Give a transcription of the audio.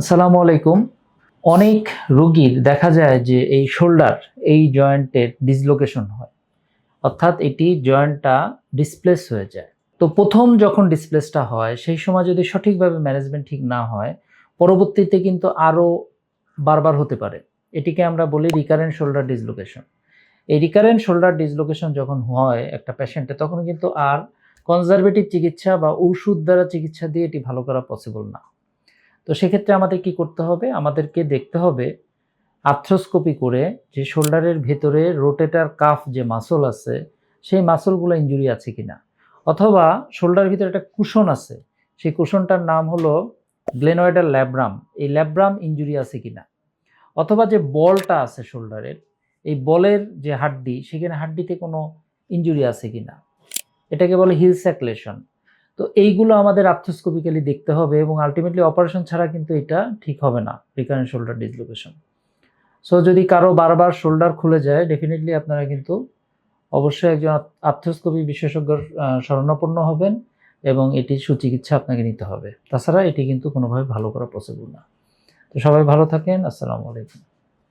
আসসালামু আলাইকুম। অনেক রোগীর দেখা যায় যে এই শোল্ডার, এই জয়েন্টের ডিসলোকেশন হয়। অর্থাৎ এটি জয়েন্টটা ডিসপ্লেস হয়ে যায়। তো প্রথম যখন ডিসপ্লেসটা হয়, সেই সময় যদি সঠিকভাবে ম্যানেজমেন্ট ঠিক না হয়, পরবর্তীতে কিন্তু আরও বারবার হতে পারে। এটিকে আমরা বলি রিকারেন্ট শোল্ডার ডিসলোকেশন এই রিকারেন্ট শোল্ডার ডিসলোকেশন যখন হয় একটা পেশেন্টে তখন কিন্তু আর কনজারভেটিভ চিকিৎসা বা ওষুধ দ্বারা চিকিৎসা দিয়ে এটি ভালো করা পসিবল না। তো সেক্ষেত্রে আমাদের কি করতে হবে? আমাদেরকে দেখতে হবে আর্থ্রোস্কোপি করে যে শোল্ডারের ভেতরে রোটেটার কাফ যে মাসল আছে, সেই মাসলগুলো ইঞ্জুরি আছে কি না অথবা শোল্ডারের ভিতরে একটা কুশন আছে, সেই কুশনটার নাম হলো গ্লেনয়েডার ল্যাব্রাম এই ল্যাব্রাম ইঞ্জুরি আছে কি না অথবা যে বলটা আছে শোল্ডারের এই বলের যে হাড্ডি, সেখানে হাড্ডিতে কোনো ইঞ্জুরি আছে কিনা? এটাকে বলে হিল স্যাকলেশন। তো এইগুলো আমাদের আর্থোস্কোপিক্যালি দেখতে হবে এবং আলটিমেটলি অপারেশন ছাড়া কিন্তু এটা ঠিক হবে না রিকারেন্ট শোল্ডার ডিসলোকেশন সো যদি কারও বারবার শোল্ডার খুলে যায় ডেফিনেটলি আপনারা কিন্তু অবশ্যই একজন আর্থোস্কোপি বিশেষজ্ঞর শরণাপন্ন হবেন এবং এটি সুচিকিৎসা আপনাকে নিতে হবে। তাছাড়া এটি কিন্তু কোনোভাবে ভালো করা পসিবল না। তো সবাই ভালো থাকেন। আসসালামু আলাইকুম।